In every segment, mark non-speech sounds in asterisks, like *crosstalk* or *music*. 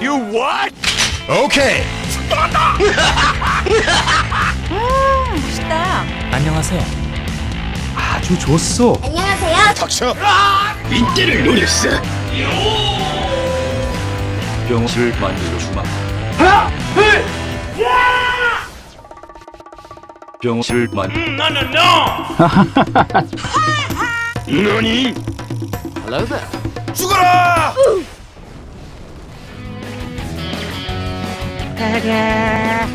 You what? Okay. 아, 멋있다. 안녕하세요. 아주 좋소. 안녕하세요. 닥쳐. 인기를 노렸어. 병원을 만들어 주마. 하나, 둘, 셋. 병실 만 No, no, no. *laughs* 너니? 죽어라.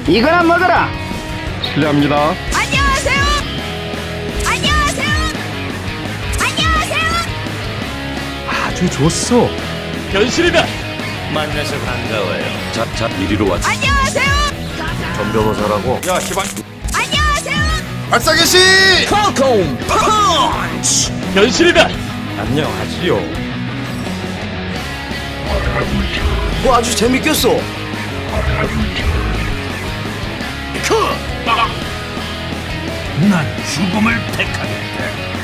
이거나 먹어라. 실례합니다. 안녕하세요. 안녕하세요. 안녕하세요. 아주 좋소. 변신이다. 만나서 반가워요. 자 자 이리로 왔. 안녕하세요. 전 변호사라고. 야 희방. 안녕하세요. 박사계 씨. 변신이다. 안녕하시오. 뭐 아주 재밌겠어. 난 죽음을 택하겠다.